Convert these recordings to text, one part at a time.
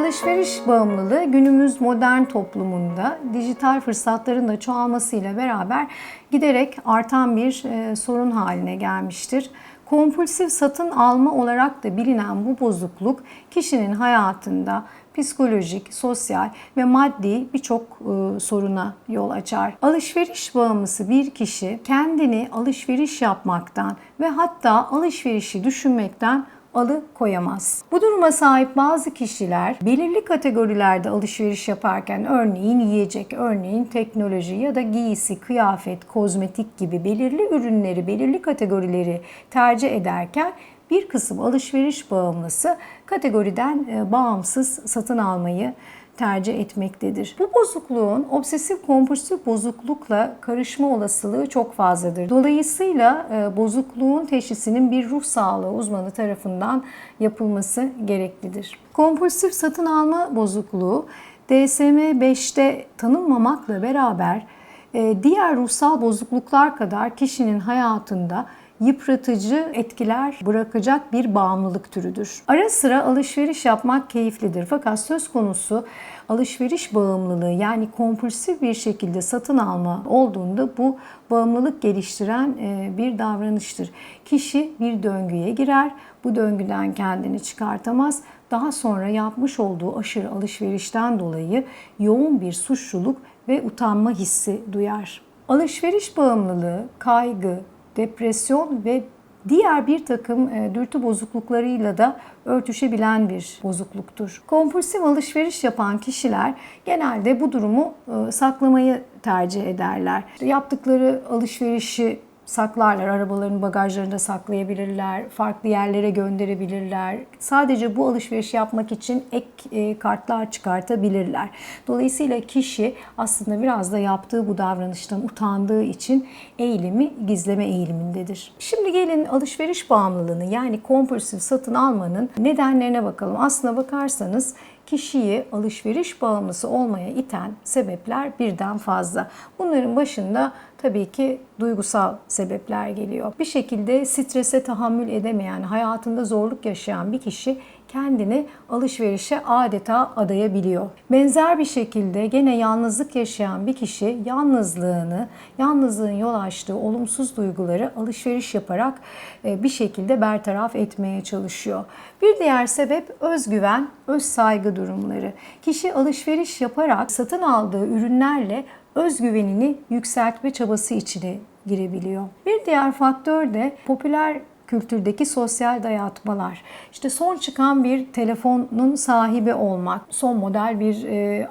Alışveriş bağımlılığı günümüz modern toplumunda dijital fırsatların da çoğalmasıyla beraber giderek artan bir e, sorun haline gelmiştir. Kompulsif satın alma olarak da bilinen bu bozukluk kişinin hayatında psikolojik, sosyal ve maddi birçok e, soruna yol açar. Alışveriş bağımlısı bir kişi kendini alışveriş yapmaktan ve hatta alışverişi düşünmekten alı koyamaz. Bu duruma sahip bazı kişiler belirli kategorilerde alışveriş yaparken örneğin yiyecek, örneğin teknoloji ya da giysi, kıyafet, kozmetik gibi belirli ürünleri, belirli kategorileri tercih ederken bir kısım alışveriş bağımlısı kategoriden e, bağımsız satın almayı tercih etmektedir. Bu bozukluğun obsesif kompulsif bozuklukla karışma olasılığı çok fazladır. Dolayısıyla e, bozukluğun teşhisinin bir ruh sağlığı uzmanı tarafından yapılması gereklidir. Kompulsif satın alma bozukluğu DSM-5'te tanınmamakla beraber e, diğer ruhsal bozukluklar kadar kişinin hayatında yıpratıcı etkiler bırakacak bir bağımlılık türüdür. Ara sıra alışveriş yapmak keyiflidir fakat söz konusu alışveriş bağımlılığı yani kompulsif bir şekilde satın alma olduğunda bu bağımlılık geliştiren e, bir davranıştır. Kişi bir döngüye girer, bu döngüden kendini çıkartamaz. Daha sonra yapmış olduğu aşırı alışverişten dolayı yoğun bir suçluluk ve utanma hissi duyar. Alışveriş bağımlılığı, kaygı, depresyon ve diğer bir takım e, dürtü bozukluklarıyla da örtüşebilen bir bozukluktur. Kompulsif alışveriş yapan kişiler genelde bu durumu e, saklamayı tercih ederler. Yaptıkları alışverişi saklarlar. Arabaların bagajlarında saklayabilirler, farklı yerlere gönderebilirler. Sadece bu alışveriş yapmak için ek e, kartlar çıkartabilirler. Dolayısıyla kişi aslında biraz da yaptığı bu davranıştan utandığı için eğilimi gizleme eğilimindedir. Şimdi gelin alışveriş bağımlılığını yani kompulsif satın almanın nedenlerine bakalım. Aslına bakarsanız kişiyi alışveriş bağımlısı olmaya iten sebepler birden fazla. Bunların başında tabii ki duygusal sebepler geliyor. Bir şekilde strese tahammül edemeyen, hayatında zorluk yaşayan bir kişi kendini alışverişe adeta adayabiliyor. Benzer bir şekilde gene yalnızlık yaşayan bir kişi yalnızlığını, yalnızlığın yol açtığı olumsuz duyguları alışveriş yaparak e, bir şekilde bertaraf etmeye çalışıyor. Bir diğer sebep özgüven, öz saygı durumları. Kişi alışveriş yaparak satın aldığı ürünlerle özgüvenini yükseltme çabası içine girebiliyor. Bir diğer faktör de popüler kültürdeki sosyal dayatmalar. İşte son çıkan bir telefonun sahibi olmak, son model bir e,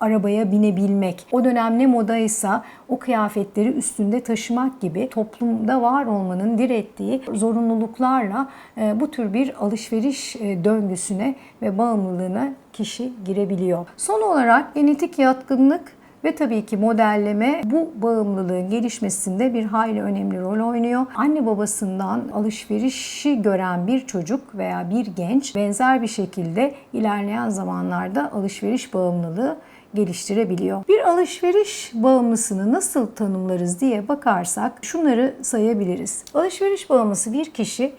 arabaya binebilmek, o dönem ne modaysa o kıyafetleri üstünde taşımak gibi toplumda var olmanın direttiği zorunluluklarla e, bu tür bir alışveriş e, döngüsüne ve bağımlılığına kişi girebiliyor. Son olarak genetik yatkınlık ve tabii ki modelleme bu bağımlılığın gelişmesinde bir hayli önemli rol oynuyor. Anne babasından alışverişi gören bir çocuk veya bir genç benzer bir şekilde ilerleyen zamanlarda alışveriş bağımlılığı geliştirebiliyor. Bir alışveriş bağımlısını nasıl tanımlarız diye bakarsak şunları sayabiliriz. Alışveriş bağımlısı bir kişi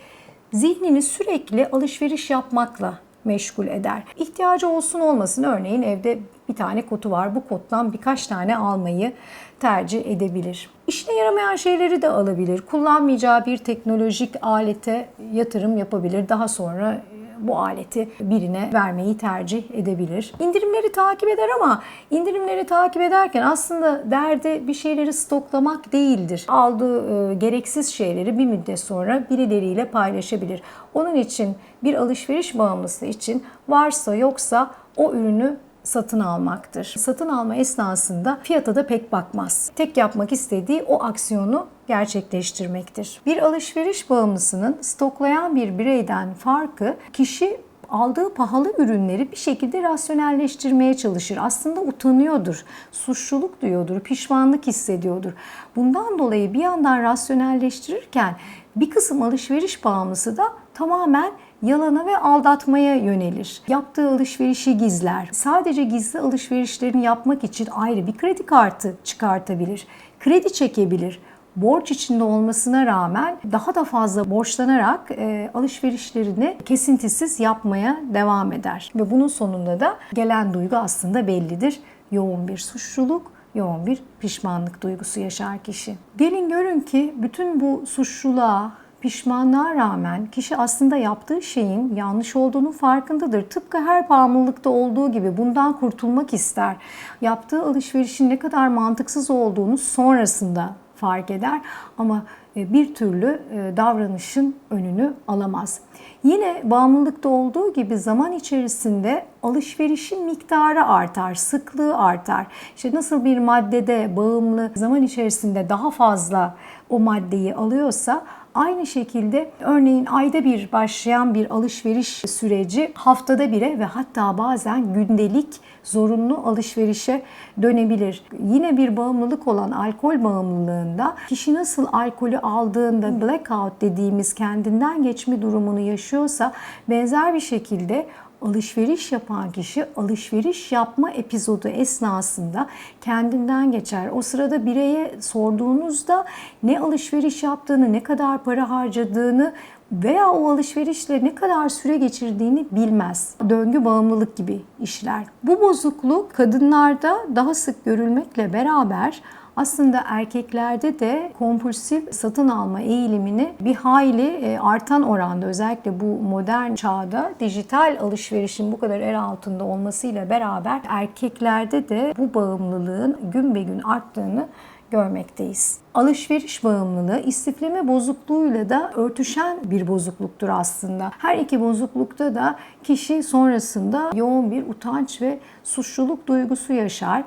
zihnini sürekli alışveriş yapmakla meşgul eder. İhtiyacı olsun olmasın örneğin evde bir tane kotu var. Bu kottan birkaç tane almayı tercih edebilir. İşine yaramayan şeyleri de alabilir. Kullanmayacağı bir teknolojik alete yatırım yapabilir. Daha sonra bu aleti birine vermeyi tercih edebilir. İndirimleri takip eder ama indirimleri takip ederken aslında derdi bir şeyleri stoklamak değildir. Aldığı e, gereksiz şeyleri bir müddet sonra birileriyle paylaşabilir. Onun için bir alışveriş bağımlısı için varsa yoksa o ürünü satın almaktır. Satın alma esnasında fiyata da pek bakmaz. Tek yapmak istediği o aksiyonu gerçekleştirmektir. Bir alışveriş bağımlısının stoklayan bir bireyden farkı kişi aldığı pahalı ürünleri bir şekilde rasyonelleştirmeye çalışır. Aslında utanıyordur, suçluluk duyuyordur, pişmanlık hissediyordur. Bundan dolayı bir yandan rasyonelleştirirken bir kısım alışveriş bağımlısı da tamamen yalana ve aldatmaya yönelir. Yaptığı alışverişi gizler. Sadece gizli alışverişlerini yapmak için ayrı bir kredi kartı çıkartabilir. Kredi çekebilir. borç içinde olmasına rağmen daha da fazla borçlanarak e, alışverişlerini kesintisiz yapmaya devam eder. Ve bunun sonunda da gelen duygu aslında bellidir. Yoğun bir suçluluk, yoğun bir pişmanlık duygusu yaşar kişi. Gelin görün ki bütün bu suçluluğa, pişmanlığa rağmen kişi aslında yaptığı şeyin yanlış olduğunu farkındadır. Tıpkı her bağımlılıkta olduğu gibi bundan kurtulmak ister. Yaptığı alışverişin ne kadar mantıksız olduğunu sonrasında fark eder ama e, bir türlü e, davranışın önünü alamaz. Yine bağımlılıkta olduğu gibi zaman içerisinde alışverişin miktarı artar, sıklığı artar. İşte nasıl bir maddede bağımlı zaman içerisinde daha fazla o maddeyi alıyorsa Aynı şekilde örneğin ayda bir başlayan bir alışveriş süreci haftada bire ve hatta bazen gündelik zorunlu alışverişe dönebilir. Yine bir bağımlılık olan alkol bağımlılığında kişi nasıl alkolü aldığında blackout dediğimiz kendinden geçme durumunu yaşıyorsa benzer bir şekilde alışveriş yapan kişi alışveriş yapma epizodu esnasında kendinden geçer. O sırada bireye sorduğunuzda ne alışveriş yaptığını, ne kadar para harcadığını veya o alışverişle ne kadar süre geçirdiğini bilmez. Döngü bağımlılık gibi işler. Bu bozukluk kadınlarda daha sık görülmekle beraber aslında erkeklerde de kompulsif satın alma eğilimini bir hayli e, artan oranda özellikle bu modern çağda dijital alışverişin bu kadar el altında olmasıyla beraber erkeklerde de bu bağımlılığın gün be gün arttığını görmekteyiz. Alışveriş bağımlılığı istifleme bozukluğuyla da örtüşen bir bozukluktur aslında. Her iki bozuklukta da kişi sonrasında yoğun bir utanç ve suçluluk duygusu yaşar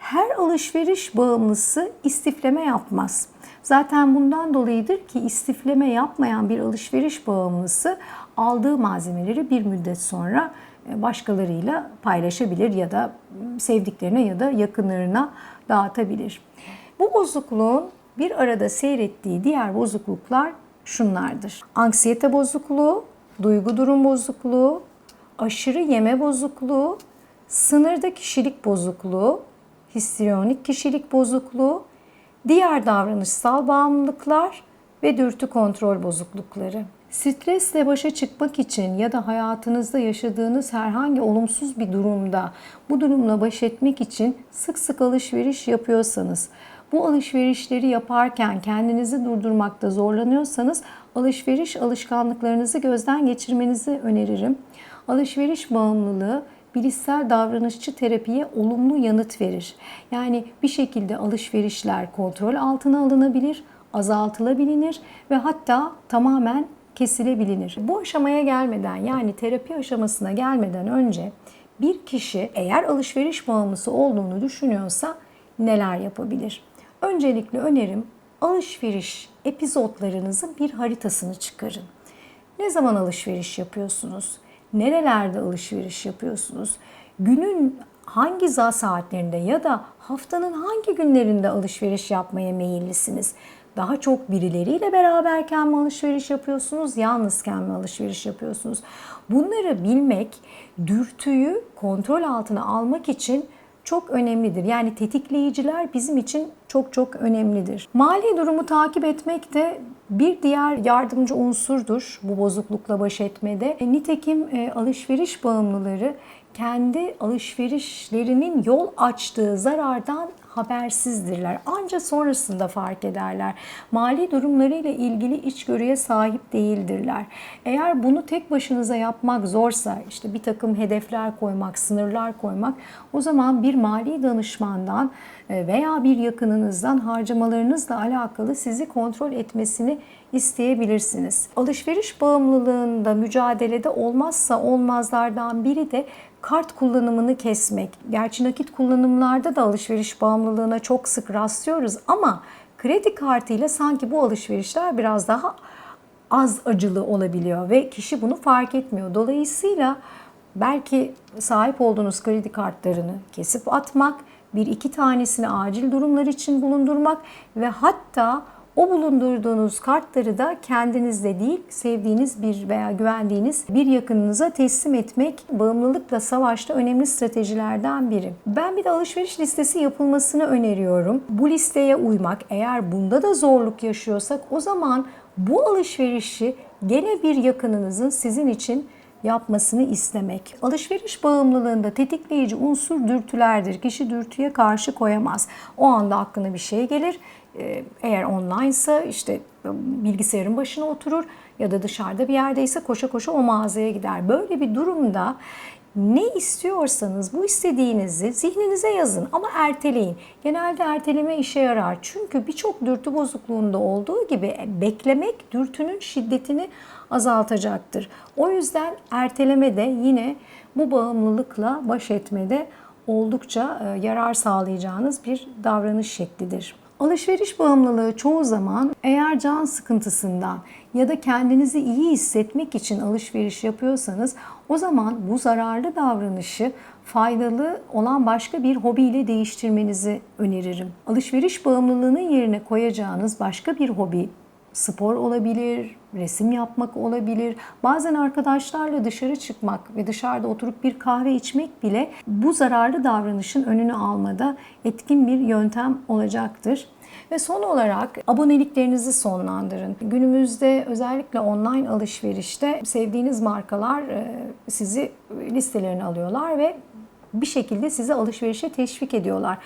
her alışveriş bağımlısı istifleme yapmaz. Zaten bundan dolayıdır ki istifleme yapmayan bir alışveriş bağımlısı aldığı malzemeleri bir müddet sonra e, başkalarıyla paylaşabilir ya da sevdiklerine ya da yakınlarına dağıtabilir. Bu bozukluğun bir arada seyrettiği diğer bozukluklar şunlardır. Anksiyete bozukluğu, duygu durum bozukluğu, aşırı yeme bozukluğu, sınırda kişilik bozukluğu, histriyonik kişilik bozukluğu, diğer davranışsal bağımlılıklar ve dürtü kontrol bozuklukları. Stresle başa çıkmak için ya da hayatınızda yaşadığınız herhangi olumsuz bir durumda bu durumla baş etmek için sık sık alışveriş yapıyorsanız, bu alışverişleri yaparken kendinizi durdurmakta zorlanıyorsanız alışveriş alışkanlıklarınızı gözden geçirmenizi öneririm. Alışveriş bağımlılığı bilişsel davranışçı terapiye olumlu yanıt verir. Yani bir şekilde alışverişler kontrol altına alınabilir, azaltılabilir ve hatta tamamen kesilebilir. Bu aşamaya gelmeden yani terapi aşamasına gelmeden önce bir kişi eğer alışveriş bağımlısı olduğunu düşünüyorsa neler yapabilir? Öncelikle önerim alışveriş epizotlarınızın bir haritasını çıkarın. Ne zaman alışveriş yapıyorsunuz? Nerelerde alışveriş yapıyorsunuz? Günün hangi za saatlerinde ya da haftanın hangi günlerinde alışveriş yapmaya meyillisiniz? Daha çok birileriyle beraberken mi alışveriş yapıyorsunuz, yalnızken mi alışveriş yapıyorsunuz? Bunları bilmek, dürtüyü kontrol altına almak için çok önemlidir. Yani tetikleyiciler bizim için çok çok önemlidir. Mali durumu takip etmek de bir diğer yardımcı unsurdur bu bozuklukla baş etmede. E, nitekim e, alışveriş bağımlıları kendi alışverişlerinin yol açtığı zarardan habersizdirler. Ancak sonrasında fark ederler. Mali durumlarıyla ilgili içgörüye sahip değildirler. Eğer bunu tek başınıza yapmak zorsa, işte bir takım hedefler koymak, sınırlar koymak, o zaman bir mali danışmandan veya bir yakınınızdan harcamalarınızla alakalı sizi kontrol etmesini isteyebilirsiniz. Alışveriş bağımlılığında mücadelede olmazsa olmazlardan biri de kart kullanımını kesmek. Gerçi nakit kullanımlarda da alışveriş bağımlılığına çok sık rastlıyoruz ama kredi kartıyla sanki bu alışverişler biraz daha az acılı olabiliyor ve kişi bunu fark etmiyor. Dolayısıyla belki sahip olduğunuz kredi kartlarını kesip atmak, bir iki tanesini acil durumlar için bulundurmak ve hatta O bulundurduğunuz kartları da kendinizde değil, sevdiğiniz bir veya güvendiğiniz bir yakınınıza teslim etmek bağımlılıkla savaşta önemli stratejilerden biri. Ben bir de alışveriş listesi yapılmasını öneriyorum. Bu listeye uymak, eğer bunda da zorluk yaşıyorsak o zaman bu alışverişi gene bir yakınınızın sizin için yapmasını istemek. Alışveriş bağımlılığında tetikleyici unsur dürtülerdir. Kişi dürtüye karşı koyamaz. O anda aklına bir şey gelir. Ee, Eğer online'sa işte bilgisayarın başına oturur ya da dışarıda bir yerdeyse koşa koşa o mağazaya gider. Böyle bir durumda ne istiyorsanız bu istediğinizi zihninize yazın ama erteleyin. Genelde erteleme işe yarar. Çünkü birçok dürtü bozukluğunda olduğu gibi beklemek dürtünün şiddetini azaltacaktır. O yüzden erteleme de yine bu bağımlılıkla baş etmede oldukça e, yarar sağlayacağınız bir davranış şeklidir. Alışveriş bağımlılığı çoğu zaman eğer can sıkıntısından ya da kendinizi iyi hissetmek için alışveriş yapıyorsanız o zaman bu zararlı davranışı faydalı olan başka bir hobiyle değiştirmenizi öneririm. Alışveriş bağımlılığının yerine koyacağınız başka bir hobi spor olabilir, resim yapmak olabilir. Bazen arkadaşlarla dışarı çıkmak ve dışarıda oturup bir kahve içmek bile bu zararlı davranışın önünü almada etkin bir yöntem olacaktır. Ve son olarak aboneliklerinizi sonlandırın. Günümüzde özellikle online alışverişte sevdiğiniz markalar e, sizi listelerine alıyorlar ve bir şekilde sizi alışverişe teşvik ediyorlar.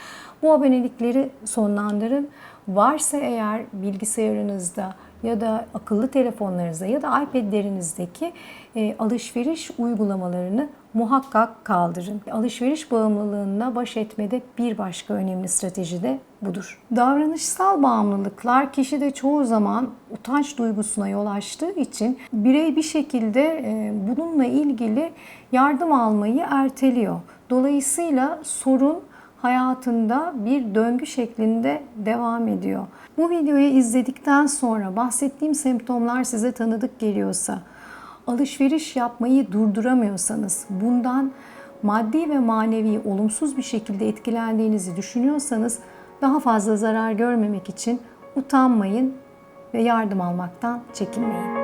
Bu abonelikleri sonlandırın. Varsa eğer bilgisayarınızda ya da akıllı telefonlarınızda ya da iPad'lerinizdeki e, alışveriş uygulamalarını muhakkak kaldırın. Alışveriş bağımlılığına baş etmede bir başka önemli strateji de budur. Davranışsal bağımlılıklar kişide çoğu zaman utanç duygusuna yol açtığı için birey bir şekilde e, bununla ilgili yardım almayı erteliyor. Dolayısıyla sorun hayatında bir döngü şeklinde devam ediyor. Bu videoyu izledikten sonra bahsettiğim semptomlar size tanıdık geliyorsa, alışveriş yapmayı durduramıyorsanız, bundan maddi ve manevi olumsuz bir şekilde etkilendiğinizi düşünüyorsanız daha fazla zarar görmemek için utanmayın ve yardım almaktan çekinmeyin.